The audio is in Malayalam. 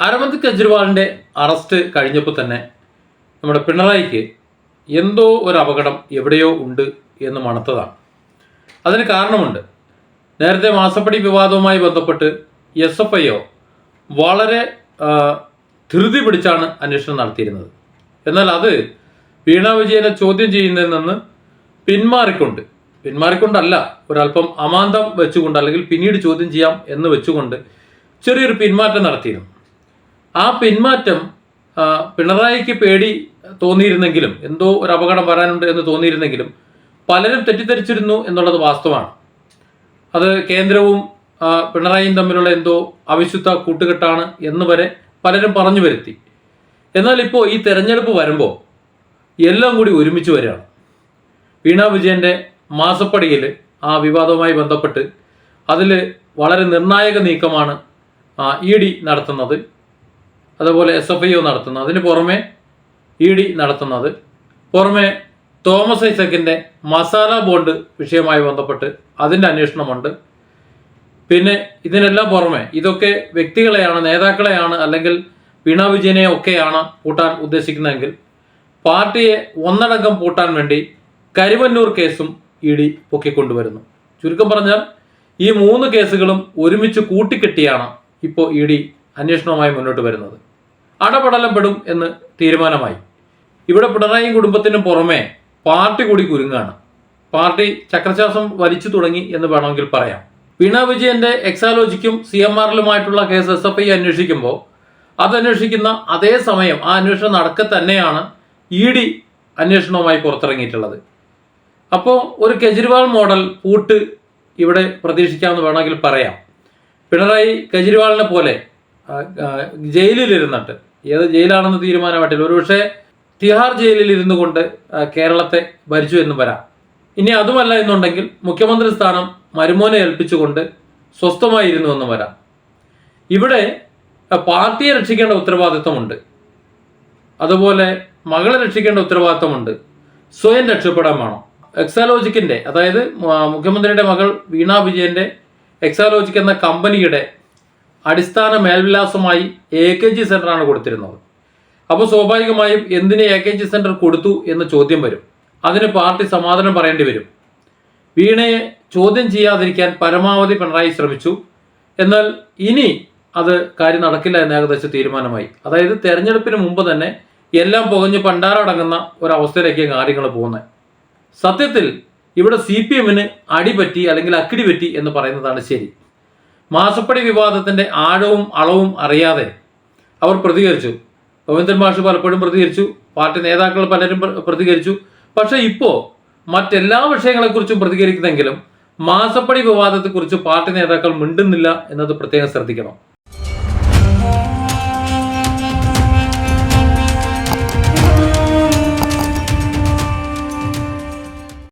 അരവിന്ദ് കെജ്രിവാളിന്റെ അറസ്റ്റ് കഴിഞ്ഞപ്പോൾ തന്നെ നമ്മുടെ പിണറായിക്ക് എന്തോ ഒരു അപകടം എവിടെയോ ഉണ്ട് എന്ന് മണത്തതാണ്. അതിന് കാരണമുണ്ട്. നേരത്തെ മാസപ്പടി വിവാദവുമായി ബന്ധപ്പെട്ട് എസ് എഫ് ഐ വളരെ ധൃതി പിടിച്ചാണ് അന്വേഷണം നടത്തിയിരുന്നത്. എന്നാൽ അത് വീണ വിജയനെ ചോദ്യം ചെയ്യുന്നതിൽ നിന്ന് പിന്മാറിക്കൊണ്ട് പിന്മാറിക്കൊണ്ടല്ല ഒരല്പം അമാന്തം വെച്ചുകൊണ്ട് അല്ലെങ്കിൽ പിന്നീട് ചോദ്യം ചെയ്യാം എന്ന് വെച്ചുകൊണ്ട് ചെറിയൊരു പിന്മാറ്റം നടത്തിയിരുന്നു. ആ പിന്മാറ്റം പിണറായിക്ക് പേടി തോന്നിയിരുന്നെങ്കിലും എന്തോ ഒരു അപകടം വരാനുണ്ട് എന്ന് തോന്നിയിരുന്നെങ്കിലും പലരും തെറ്റിദ്ധരിച്ചിരുന്നു എന്നുള്ളത് വാസ്തവമാണ്. അത് കേന്ദ്രവും പിണറായിയും തമ്മിലുള്ള എന്തോ അവിശുദ്ധ കൂട്ടുകെട്ടാണ് എന്ന് വരെ പലരും പറഞ്ഞു വരുത്തി. എന്നാൽ ഇപ്പോൾ ഈ തെരഞ്ഞെടുപ്പ് വരുമ്പോൾ എല്ലാം കൂടി ഒരുമിച്ച് വരികയാണ്. വീണ വിജയന്റെ മാസപ്പടിയിൽ ആ വിവാദവുമായി ബന്ധപ്പെട്ട് അതിൽ വളരെ നിർണായക നീക്കമാണ് ഇ ഡി നടത്തുന്നത്. അതുപോലെ എസ് എഫ് ഐ ഒ നടത്തുന്നത് അതിന് പുറമെ ഇ ഡി നടത്തുന്നത് പുറമെ തോമസ് ഐസക്കിന്റെ മസാല ബോണ്ട് വിഷയവുമായി ബന്ധപ്പെട്ട് അതിന്റെ അന്വേഷണമുണ്ട്. പിന്നെ ഇതിനെല്ലാം പുറമെ ഇതൊക്കെ വ്യക്തികളെയാണ് നേതാക്കളെയാണ് അല്ലെങ്കിൽ വീണ വിജയനെ ഒക്കെയാണ് പൂട്ടാൻ ഉദ്ദേശിക്കുന്നതെങ്കിൽ പാർട്ടിയെ ഒന്നടങ്കം പൂട്ടാൻ വേണ്ടി കരിവന്നൂർ കേസും ഇ ഡി പൊക്കിക്കൊണ്ടുവരുന്നു. ചുരുക്കം പറഞ്ഞാൽ ഈ മൂന്ന് കേസുകളും ഒരുമിച്ച് കൂട്ടിക്കെട്ടിയാണ് ഇപ്പോൾ ഇ ഡി അന്വേഷണവുമായി മുന്നോട്ട് വരുന്നത്. അടപടലം പെടും എന്ന് തീരുമാനമായി. ഇവിടെ പിണറായി കുടുംബത്തിനും പുറമെ പാർട്ടി കൂടി കുരുങ്ങാണ്. പാർട്ടി ചക്രശ്വാസം വലിച്ചു തുടങ്ങി എന്ന് വേണമെങ്കിൽ പറയാം. വീണ വിജയന്റെ എക്സാലോജിക്കും സി എം ആറിലുമായിട്ടുള്ള കേസ് എസ് എഫ് ഐ അന്വേഷിക്കുമ്പോൾ അതന്വേഷിക്കുന്ന അതേ സമയം ആ അന്വേഷണം നടക്കെ തന്നെയാണ് ഇ ഡി അന്വേഷണവുമായി പുറത്തിറങ്ങിയിട്ടുള്ളത്. അപ്പോൾ ഒരു കെജ്രിവാൾ മോഡൽ പൂട്ട് ഇവിടെ പ്രതീക്ഷിക്കാമെന്ന് വേണമെങ്കിൽ പറയാം. പിണറായി കെജ്രിവാളിനെ പോലെ ജയിലിലിരുന്നിട്ട്. ഏത് ജയിലാണെന്ന് തീരുമാനമായിട്ടില്ല. ഒരുപക്ഷെ തിഹാർ ജയിലിൽ ഇരുന്നു കൊണ്ട് കേരളത്തെ ഭരിച്ചു എന്ന് വരാം. ഇനി അതുമല്ല എന്നുണ്ടെങ്കിൽ മുഖ്യമന്ത്രി സ്ഥാനം മരുമോനെ ഏൽപ്പിച്ചുകൊണ്ട് സ്വസ്ഥമായിരുന്നു എന്ന് വരാം. ഇവിടെ പാർട്ടിയെ രക്ഷിക്കേണ്ട ഉത്തരവാദിത്വമുണ്ട്. അതുപോലെ മകളെ രക്ഷിക്കേണ്ട ഉത്തരവാദിത്വമുണ്ട്. സ്വയം രക്ഷപ്പെടാൻ വേണം. എക്സാലോജിക്കിന്റെ അതായത് മുഖ്യമന്ത്രിയുടെ മകൾ വീണാ വിജയന്റെ എക്സാലോജിക് എന്ന കമ്പനിയുടെ അടിസ്ഥാന മേൽവിലാസമായി എ കെ ജി സെന്ററാണ് കൊടുത്തിരുന്നത്. അപ്പോൾ സ്വാഭാവികമായും എന്തിന് എ കെ ജി സെന്റർ കൊടുത്തു എന്ന ചോദ്യം വരും. അതിന് പാർട്ടി സമാധാനം പറയേണ്ടി വരും. വീണയെ ചോദ്യം ചെയ്യാതിരിക്കാൻ പരമാവധി പിണറായി ശ്രമിച്ചു. എന്നാൽ ഇനി അത് കാര്യം നടക്കില്ല എന്ന് ഏകദേശം തീരുമാനമായി. അതായത് തെരഞ്ഞെടുപ്പിന് മുമ്പ് തന്നെ എല്ലാം പുകഞ്ഞ് പണ്ടാരടങ്ങുന്ന ഒരവസ്ഥയിലേക്ക് കാര്യങ്ങൾ പോകുന്നത്. സത്യത്തിൽ ഇവിടെ സി പി എമ്മിന് അടിപറ്റി അല്ലെങ്കിൽ അക്കിടി പറ്റി എന്ന് പറയുന്നതാണ് ശരി. മാസപ്പടി വിവാദത്തിന്റെ ആഴവും അളവും അറിയാതെ അവർ പ്രതികരിച്ചു. ഗോവിന്ദൻ മാഷ് പലപ്പോഴും പ്രതികരിച്ചു. പാർട്ടി നേതാക്കൾ പലരും പ്രതികരിച്ചു. പക്ഷേ ഇപ്പോൾ മറ്റെല്ലാ വിഷയങ്ങളെക്കുറിച്ചും പ്രതികരിക്കുന്നെങ്കിലും മാസപ്പടി വിവാദത്തെക്കുറിച്ച് പാർട്ടി നേതാക്കൾ മിണ്ടുന്നില്ല എന്നത് പ്രത്യേകം ശ്രദ്ധിക്കണം.